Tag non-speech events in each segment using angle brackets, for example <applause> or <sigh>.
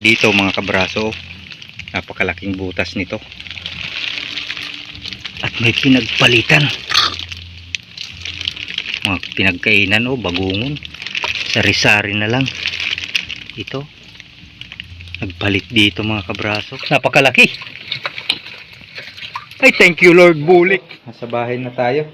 Dito mga kabraso, napakalaking butas nito. At may pinagpalitan. Mga pinagkainan o bagungon. Sari-sari na lang. Ito. Nagpalit dito mga kabraso. Napakalaki. Ay, thank you Lord Bulik. Nasa bahay na tayo.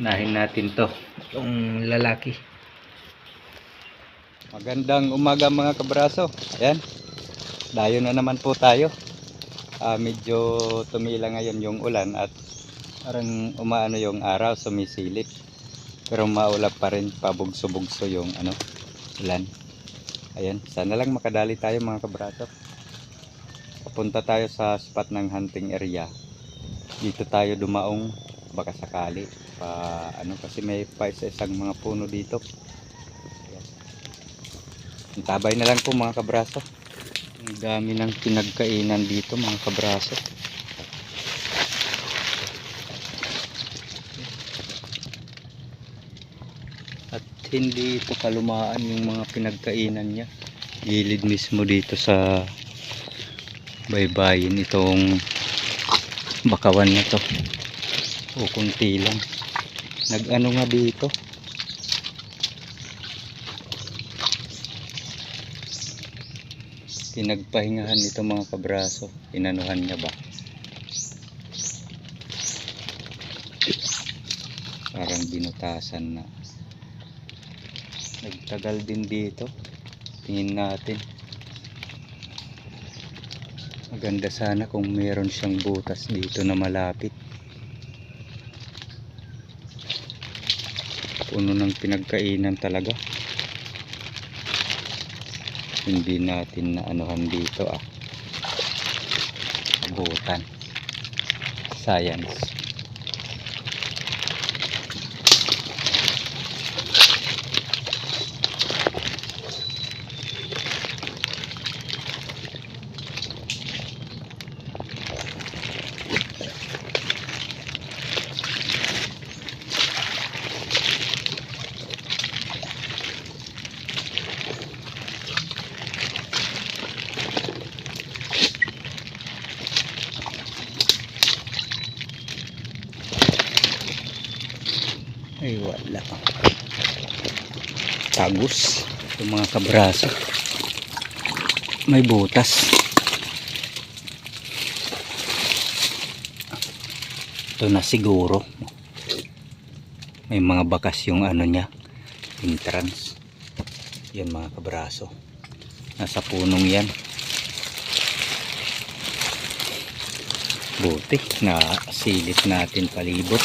Nahin natin to. Yung lalaki. Magandang umaga mga kabraso. Ayan. Dayo na naman po tayo. Ah, medyo tumila ngayon yung ulan at parang umaano yung araw, sumisilip. Pero maulap pa rin, pabugso-bugso yung ano, ulan. Ayan, sana lang makadali tayo mga kabraso. Papunta tayo sa spot ng hunting area. Dito tayo dumaong baka sakali pa ano kasi may pa isa isang mga puno dito. Ayan. Antabay na lang po mga kabraso. Ang dami ng pinagkainan dito mga kabraso. At hindi ito kalumaan yung mga pinagkainan niya. Gilid mismo dito sa baybayin itong bakawan na to. O kunti lang. Nag-ano nga dito. Pinagpahingahan nito mga kabraso. Inanuhan niya ba? Parang binutasan na. Nagtagal din dito. Tingin natin. Maganda sana kung meron siyang butas dito na malapit. Puno ng pinagkainan talaga. Hindi natin na anuhan dito ah. Butan. Science. Ay wala. Tagus. Yung mga kabraso. May butas. Ito na siguro. May mga bakas yung ano niya. Entrance. Yan mga kabraso. Nasa punong yan. Buti na silip natin palibot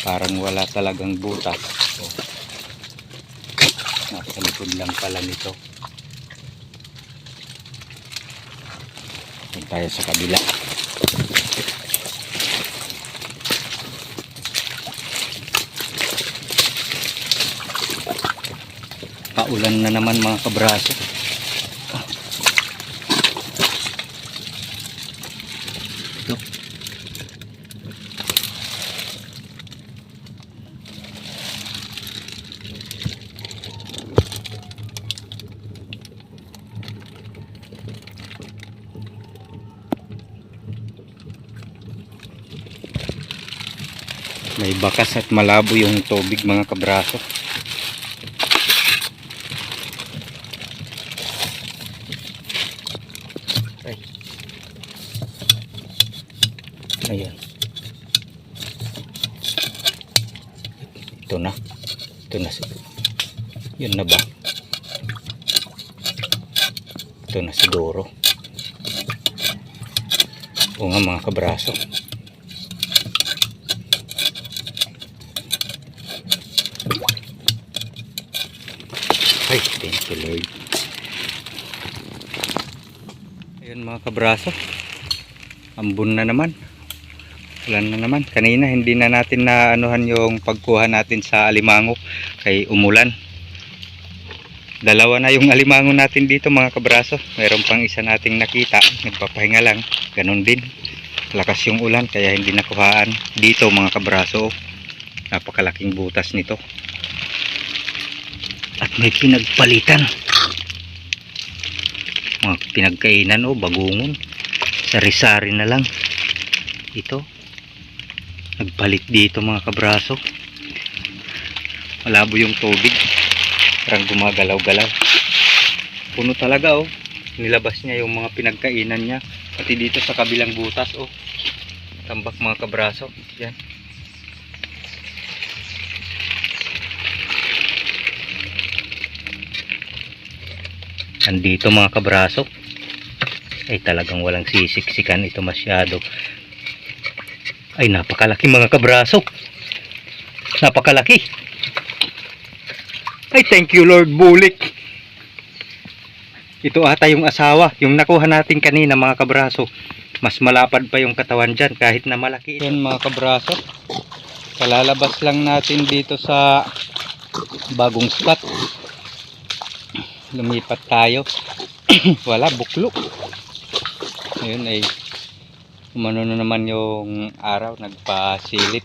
parang wala talagang butas nasa likod lang pala nito. Doon tayo sa kabila. Paulan na naman mga kabraso ito May bakas at malabo yung tubig mga kabraso. Ay. Ayan. Ito na. Ito na. sig- Yun na ba? Ito na siguro. Oo nga mga kabraso. Ay, thank you Lord. Ayun mga kabraso. Ambon na naman. Ulan na naman. Kanina hindi na natin na anuhan yung pagkuha natin sa alimango kay umulan. Dalawa na yung alimango natin dito mga kabraso. Meron pang isa nating nakita. Nagpapahinga lang. Ganon din. Lakas yung ulan kaya hindi nakuhaan. Dito mga kabraso. Napakalaking butas nito. May pinagpalitan. Mga pinagkainan o bagungon. Sari-sari na lang. Ito. Nagpalit dito mga kabraso. Malabo yung tubig. Parang gumagalaw-galaw. Puno talaga oh. Nilabas niya yung mga pinagkainan niya. Pati dito sa kabilang butas oh. Tambak mga kabraso. Yan andito mga kabraso. Ay talagang walang sisiksikan ito masyado. Ay napakalaki mga kabraso. Napakalaki. Ay thank you Lord. Bulik. Ito ata yung asawa yung nakuha natin kanina mga kabraso. Mas malapad pa yung katawan dyan kahit na malaki yan mga kabraso. Kalalabas lang natin dito sa bagong spot lumipat tayo. <clears throat> Wala buklok ayun ay umano na naman yung araw nagpasilip.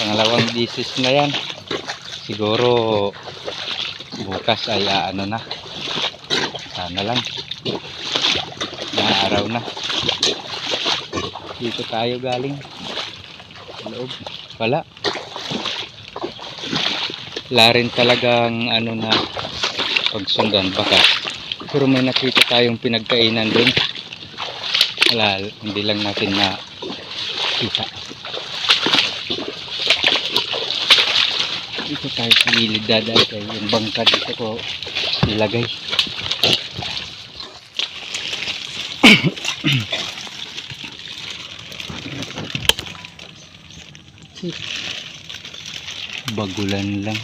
Pangalawang disis na yan. Siguro bukas ay ano na. Sana lang. Na araw na. Dito tayo galing. Loob. Wala wala rin talagang ano na pagsundan. Baka pero may nakita tayong pinagkainan dun. Wala hindi lang natin na kita dito tayo sa gilid dadaan tayo. Yung bangka dito ko nilagay. <coughs> Bagulan lang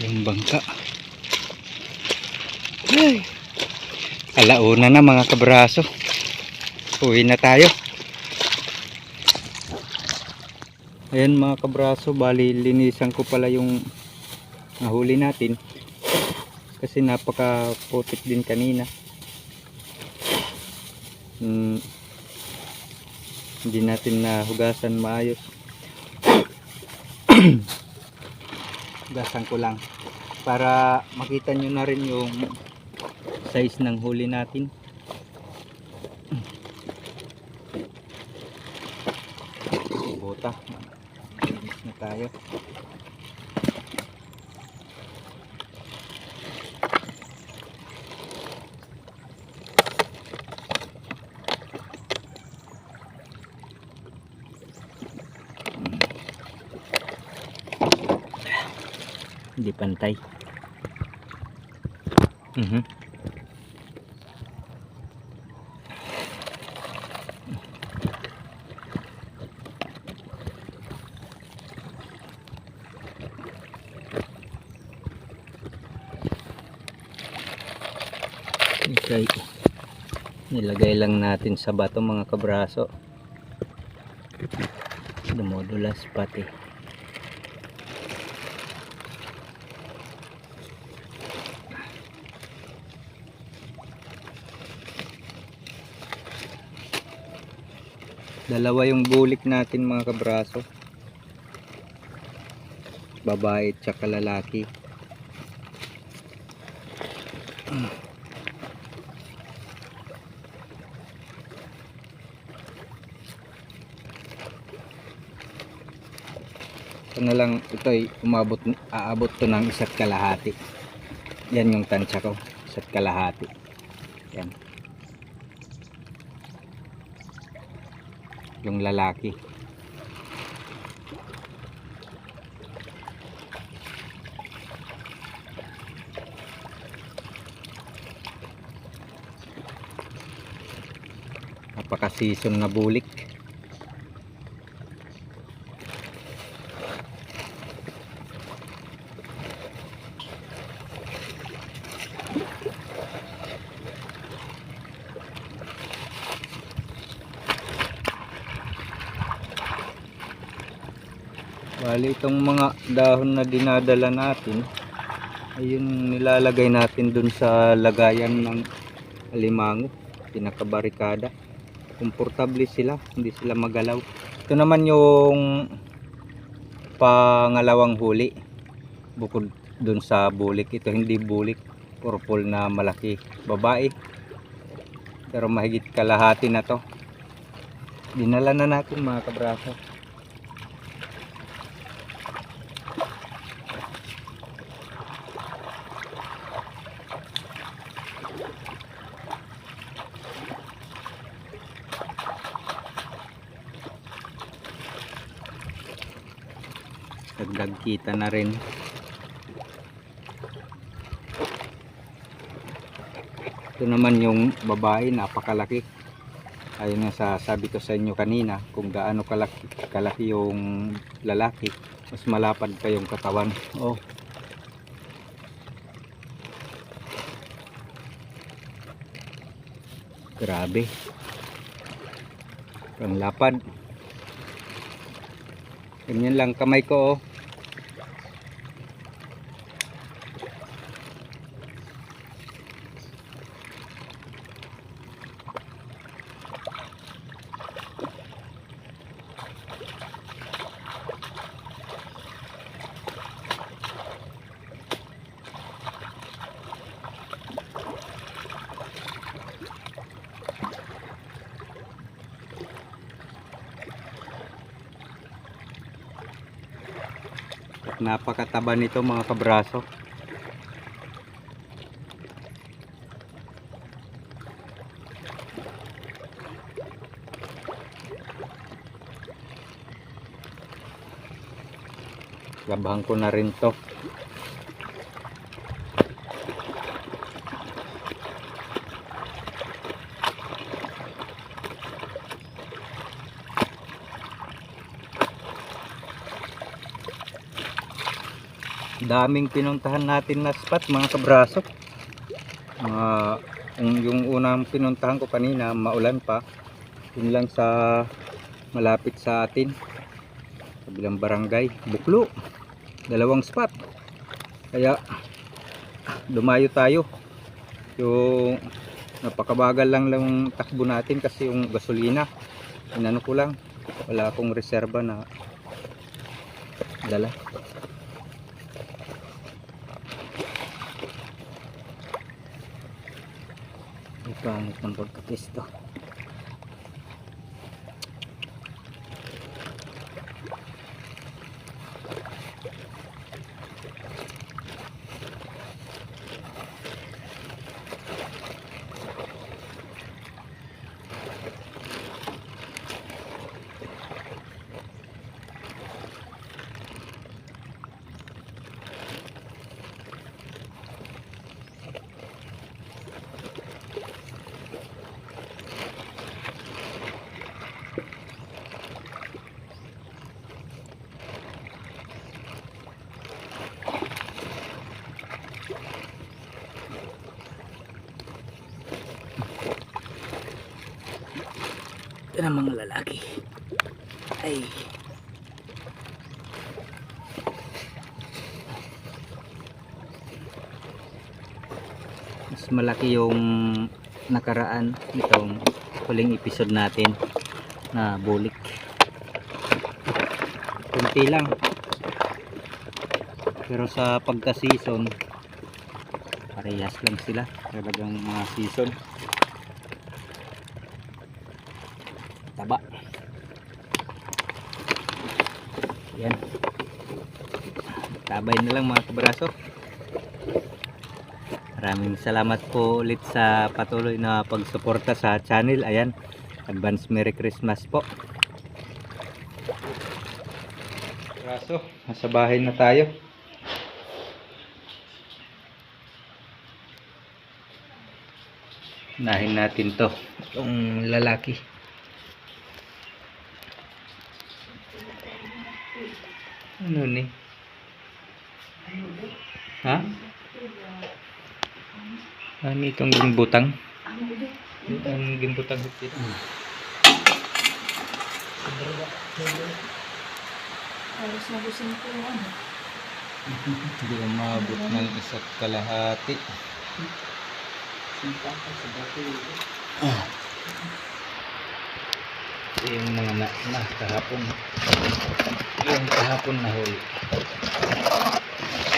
yung bangka ay alauna na mga kabraso. Uwi na tayo. Ayan mga kabraso bali linisan ko pala yung nahuli natin. Kasi napaka putik din kanina. Hmm, hindi natin nahugasan maayos. <clears throat> Hugasan ko lang. Para makita nyo na rin yung size ng huli natin. Bota. Linis na tayo. Hindi pantay. Mhm Okay. Nilagay lang natin sa bato mga kabraso. Dumudulas pati. Dalawa yung bulik natin mga kabraso. Babae at lalaki. Ito na lang, ito ay umabot, aabot to ng isa't kalahati. Yan yung tansya ko, isa't kalahati. Yan. Yung lalaki. Napaka season na bulik. Bali itong mga dahon na dinadala natin Ayun nilalagay natin dun sa lagayan ng alimango. Pinakabarikada. Komportable sila. Hindi sila magalaw. Ito naman yung pangalawang huli. Bukod dun sa bulik. Ito hindi bulik. Purple na malaki. Babae. Pero mahigit kalahati na to. Dinala na natin mga kabraso. Dagdag kita na rin. Ito naman yung babae, napakalaki. Ayun nga sa sabi ko sa inyo kanina, kung gaano kalaki, kalaki yung lalaki, mas malapad pa yung katawan. Oh. Grabe. Ang lapad. Ganyan lang kamay ko oh. Napakataba nito mga kabraso. Labahan ko na rin to. Daming pinuntahan natin na spot mga kabraso. Mga yung, unang pinuntahan ko kanina maulan pa. Yun lang sa malapit sa atin. Kabilang barangay buklo. Dalawang spot. Kaya dumayo tayo. Yung napakabagal lang lang takbo natin kasi yung gasolina. Inano ko lang wala akong reserba na dala Pangit ng pagkapisto. Na mga lalaki. Ay. Mas malaki yung nakaraan itong huling episode natin na bulik. Kunti lang. Pero sa pagka-season parehas lang sila. Talagang mga season. Tabay na lang mga kabraso. Maraming salamat po ulit sa patuloy na pagsuporta sa channel. Ayan advance merry christmas po. Kabraso nasa bahay na tayo. Nahin natin to itong lalaki. Ano ni? Ha? Ano itong gimbutang? Ang gimbutang dito. Halos nabusin ko yung ano. Hindi umabot ng isa't kalahati. Ah. Ito yung mga na, na kahapon. Yung kahapon na huli.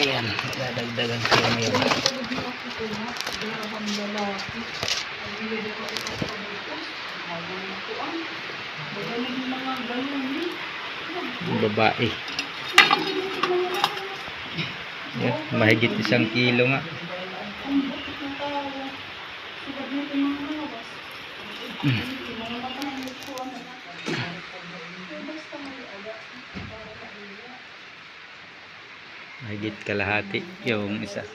Ayan, dadagdagan ko. Yung babae. Yan, mahigit isang kilo nga. Mahigit kalahati yung isa.